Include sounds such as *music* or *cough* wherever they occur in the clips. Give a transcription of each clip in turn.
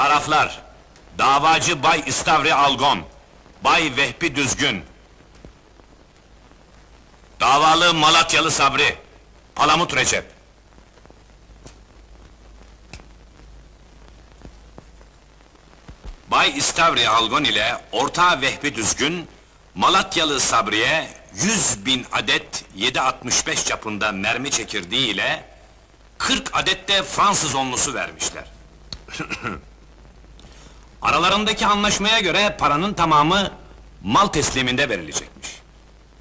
Taraflar, davacı Bay İstavri Algon, Bay Vehbi Düzgün, davalı Malatyalı Sabri, Palamut Recep. Bay İstavri Algon ile ortağı Vehbi Düzgün, Malatyalı Sabri'ye 100 bin adet 7.65 çapında mermi çekirdeği ile 40 adet de Fransız onlusu vermişler. *coughs* Aralarındaki anlaşmaya göre paranın tamamı mal tesliminde verilecekmiş.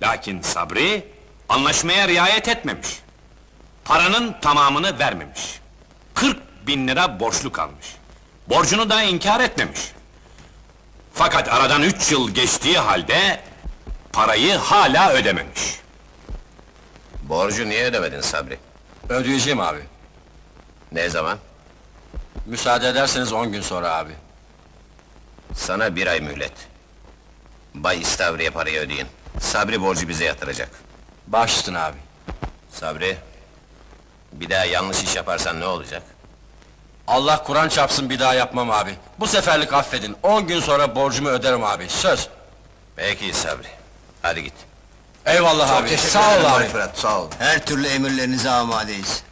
Lakin Sabri anlaşmaya riayet etmemiş. Paranın tamamını vermemiş. 40 bin lira borçlu kalmış. Borcunu da inkar etmemiş. Fakat aradan üç yıl geçtiği halde parayı hala ödememiş. Borcu niye ödemedin Sabri? Ödeyeceğim abi. Ne zaman? Müsaade ederseniz on gün sonra abi. Sana bir ay mühlet. Bay İstavri'ye parayı ödeyin. Sabri borcu bize yatıracak. Baş üstüne abi. Sabri, bir daha yanlış iş yaparsan ne olacak? Allah Kur'an çarpsın bir daha yapmam abi. Bu seferlik affedin. On gün sonra borcumu öderim abi. Söz. Peki Sabri, hadi git. Eyvallah abi. Sağ ol abi. Fırat, sağ ol. Her türlü emirlerinize amadeyiz.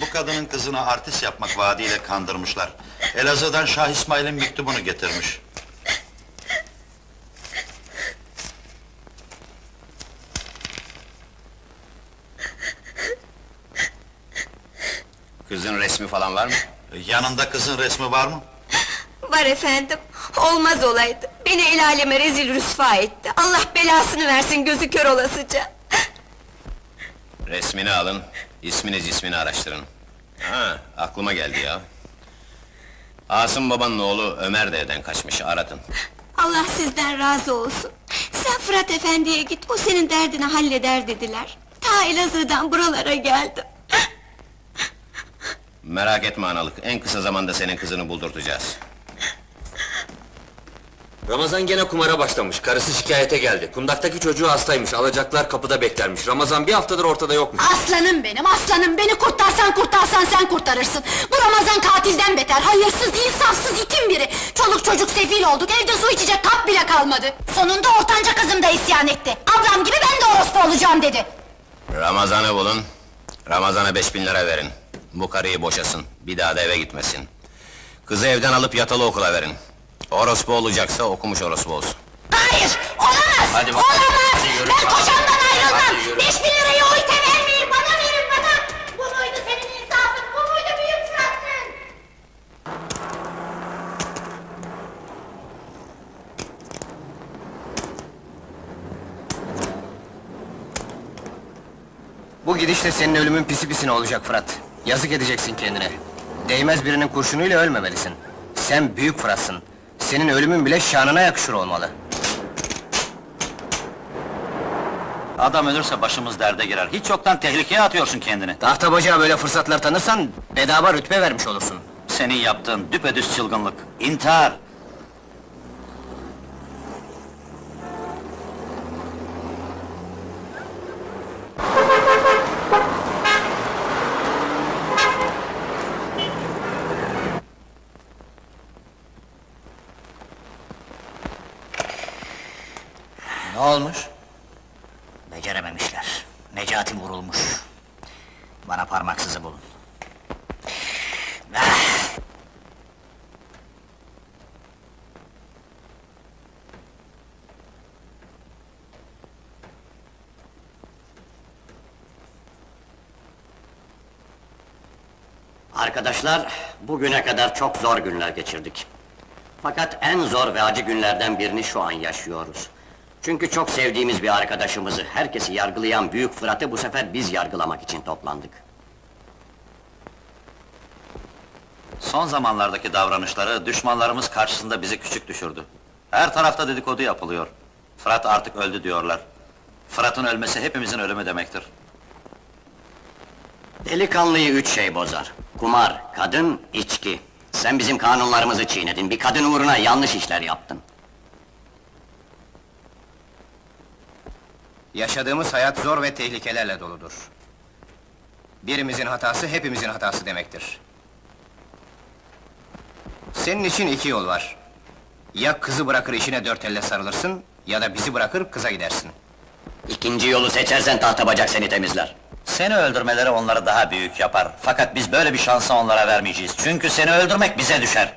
Bu kadının kızını artist yapmak vaadiyle kandırmışlar. Elazığ'dan Şah İsmail'in mektubunu getirmiş. Kızın resmi falan var mı? Yanında kızın resmi var mı? Var efendim, olmaz olaydı. Beni el aleme rezil rüsva etti. Allah belasını versin gözü kör olasıca. Resmini alın, ismini cismini araştırın. Ha, aklıma geldi ya. Asım babanın oğlu Ömer de evden kaçmış, aratın. Allah sizden razı olsun. Sen Fırat efendiye git, o senin derdini halleder dediler. Ta Elazığ'dan buralara geldim. Merak etme analık, en kısa zamanda senin kızını buldurtacağız. Ramazan gene kumara başlamış, karısı şikayete geldi. Kundaktaki çocuğu hastaymış, alacaklar kapıda beklermiş. Ramazan bir haftadır ortada yokmuş. Aslanım benim, aslanım! Beni kurtarsan kurtarsan sen kurtarırsın! Bu Ramazan katilden beter, hayırsız, insafsız itin biri! Çoluk çocuk sefil olduk, evde su içecek kap bile kalmadı! Sonunda ortanca kızım da isyan etti! Ablam gibi ben de orospu olacağım dedi! Ramazan'ı bulun, Ramazan'a beş bin lira verin. Bu karıyı boşasın, bir daha da eve gitmesin. Kızı evden alıp yatılı okula verin. Orospu olacaksa okumuş orospu olsun. Hayır, olamaz! Hadi bakalım, olamaz! hadi yürü. ben kocandan ayrılmam! Hadi yürü. Beş bin lirayı o ite vermeyin, bana verin bana! Bu muydu senin insafın, bu muydu büyük fıratın? Bu gidişle senin ölümün pisi pisine olacak Fırat. Yazık edeceksin kendine. Değmez birinin kurşunuyla ölmemelisin. Sen büyük Fırat'sın. Senin ölümün bile şanına yakışır olmalı. Adam ölürse başımız derde girer. Hiç yoktan tehlikeye atıyorsun kendini. Tahta bacağı böyle fırsatlar tanırsan, bedava rütbe vermiş olursun. Senin yaptığın düpedüz çılgınlık. İntihar. Ne olmuş? Becerememişler. Necati vurulmuş. Bana parmaksızı bulun. Arkadaşlar, bugüne kadar çok zor günler geçirdik. Fakat en zor ve acı günlerden birini şu an yaşıyoruz. Çünkü çok sevdiğimiz bir arkadaşımızı, herkesi yargılayan Büyük Fırat'ı bu sefer biz yargılamak için toplandık. Son zamanlardaki davranışları düşmanlarımız karşısında bizi küçük düşürdü. Her tarafta dedikodu yapılıyor. Fırat artık öldü diyorlar. Fırat'ın ölmesi hepimizin ölümü demektir. Delikanlıyı üç şey bozar. Kumar, kadın, içki. Sen bizim kanunlarımızı çiğnedin, bir kadın uğruna yanlış işler yaptın. Yaşadığımız hayat zor ve tehlikelerle doludur. Birimizin hatası hepimizin hatası demektir. Senin için iki yol var. Ya kızı bırakır işine dört elle sarılırsın, ya da bizi bırakır kıza gidersin. İkinci yolu seçersen tahta bacak seni temizler. Seni öldürmeleri onları daha büyük yapar. Fakat biz böyle bir şansı onlara vermeyeceğiz. Çünkü seni öldürmek bize düşer.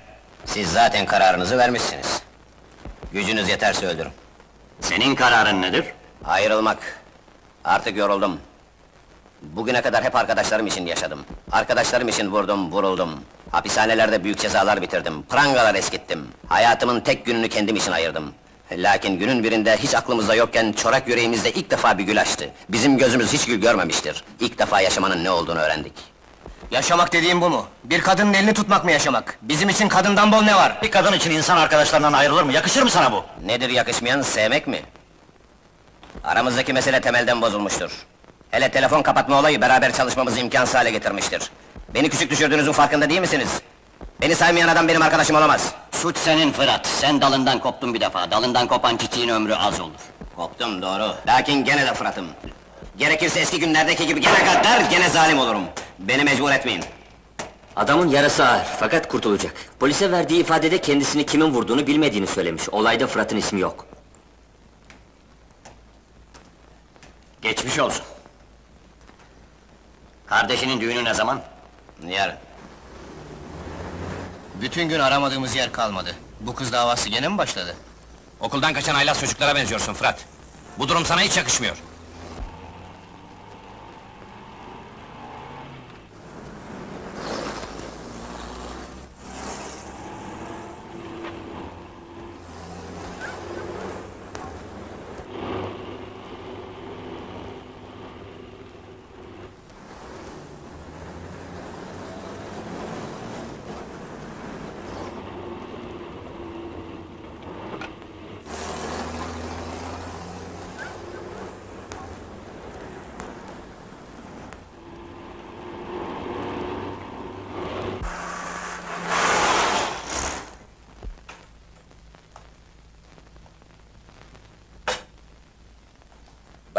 Siz zaten kararınızı vermişsiniz. Gücünüz yeterse öldürün. Senin kararın nedir? Ayrılmak. Artık yoruldum. Bugüne kadar hep arkadaşlarım için yaşadım. Arkadaşlarım için vurdum, vuruldum. Hapishanelerde büyük cezalar bitirdim. Prangalar eskittim. Hayatımın tek gününü kendim için ayırdım. Lakin günün birinde hiç aklımızda yokken çorak yüreğimizde ilk defa bir gül açtı. Bizim gözümüz hiç gül görmemiştir. İlk defa yaşamanın ne olduğunu öğrendik. Yaşamak dediğim bu mu? Bir kadının elini tutmak mı yaşamak? Bizim için kadından bol ne var? Bir kadın için insan arkadaşlarından ayrılır mı? Yakışır mı sana bu? Nedir yakışmayan sevmek mi? Aramızdaki mesele temelden bozulmuştur. Hele telefon kapatma olayı beraber çalışmamızı imkansız hale getirmiştir. Beni küçük düşürdüğünüzün farkında değil misiniz? Beni saymayan adam benim arkadaşım olamaz. Suç senin Fırat. Sen dalından koptun bir defa. Dalından kopan çiçeğin ömrü az olur. Koptum doğru. Lakin gene de Fırat'ım. Gerekirse eski günlerdeki gibi gene gaddar, gene zalim olurum. Beni mecbur etmeyin. Adamın yarası ağır fakat kurtulacak. Polise verdiği ifadede kendisini kimin vurduğunu bilmediğini söylemiş. Olayda Fırat'ın ismi yok. Geçmiş olsun. Kardeşinin düğünü ne zaman? Yarın. Bütün gün aramadığımız yer kalmadı. Bu kız davası gene mi başladı? Okuldan kaçan aylaz çocuklara benziyorsun Fırat. Bu durum sana hiç yakışmıyor.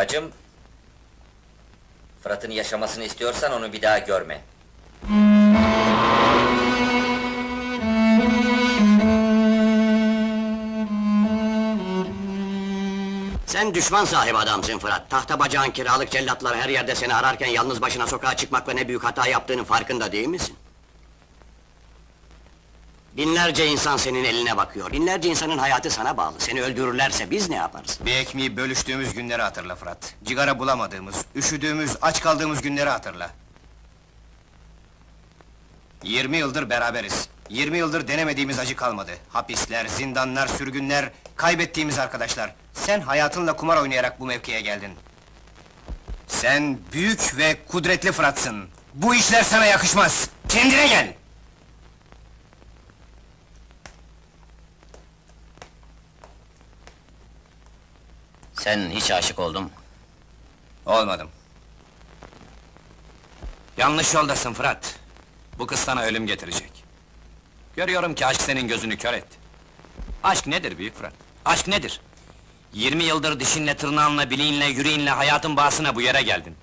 Bacım... Fırat'ın yaşamasını istiyorsan onu bir daha görme. Sen düşman sahibi adamsın Fırat. Tahta bacağın kiralık cellatlar her yerde seni ararken yalnız başına sokağa çıkmakla ne büyük hata yaptığının farkında değil misin? Binlerce insan senin eline bakıyor. Binlerce insanın hayatı sana bağlı. Seni öldürürlerse biz ne yaparız? Bir ekmeği bölüştüğümüz günleri hatırla Fırat. Cigara bulamadığımız, üşüdüğümüz, aç kaldığımız günleri hatırla. 20 yıldır beraberiz. 20 yıldır denemediğimiz acı kalmadı. Hapisler, zindanlar, sürgünler, kaybettiğimiz arkadaşlar. Sen hayatınla kumar oynayarak bu mevkiye geldin. Sen büyük ve kudretli Fırat'sın. Bu işler sana yakışmaz. Kendine gel! Sen hiç aşık oldun. Olmadım. Yanlış yoldasın Fırat. Bu kız sana ölüm getirecek. Görüyorum ki aşk senin gözünü kör etti. Aşk nedir büyük Fırat? Aşk nedir? 20 yıldır dişinle, tırnağınla, bileğinle, yüreğinle, hayatın bağısına bu yere geldin.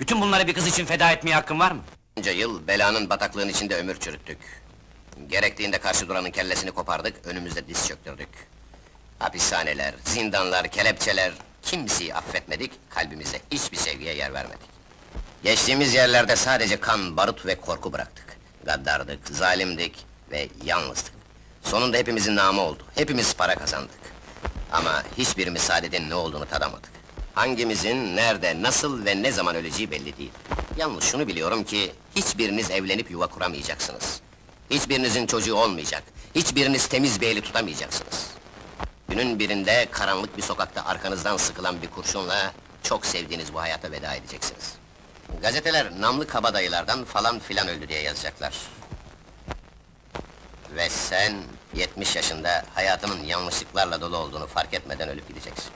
Bütün bunları bir kız için feda etmeye hakkın var mı? Bunca yıl belanın bataklığın içinde ömür çürüttük. Gerektiğinde karşı duranın kellesini kopardık, önümüzde diz çöktürdük. Hapishaneler, zindanlar, kelepçeler... Kimseyi affetmedik, kalbimize hiçbir sevgiye yer vermedik. Geçtiğimiz yerlerde sadece kan, barut ve korku bıraktık. Gaddardık, zalimdik ve yalnızdık. Sonunda hepimizin namı oldu, hepimiz para kazandık. Ama hiçbirimiz saadetin ne olduğunu tadamadık. Hangimizin, nerede, nasıl ve ne zaman öleceği belli değil. Yalnız şunu biliyorum ki, hiçbiriniz evlenip yuva kuramayacaksınız. Hiçbirinizin çocuğu olmayacak, hiçbiriniz temiz bir eli tutamayacaksınız. Günün birinde karanlık bir sokakta arkanızdan sıkılan bir kurşunla çok sevdiğiniz bu hayata veda edeceksiniz. Gazeteler namlı kabadayılardan falan filan öldü diye yazacaklar. Ve sen 70 yaşında hayatının yanlışlıklarla dolu olduğunu fark etmeden ölüp gideceksin.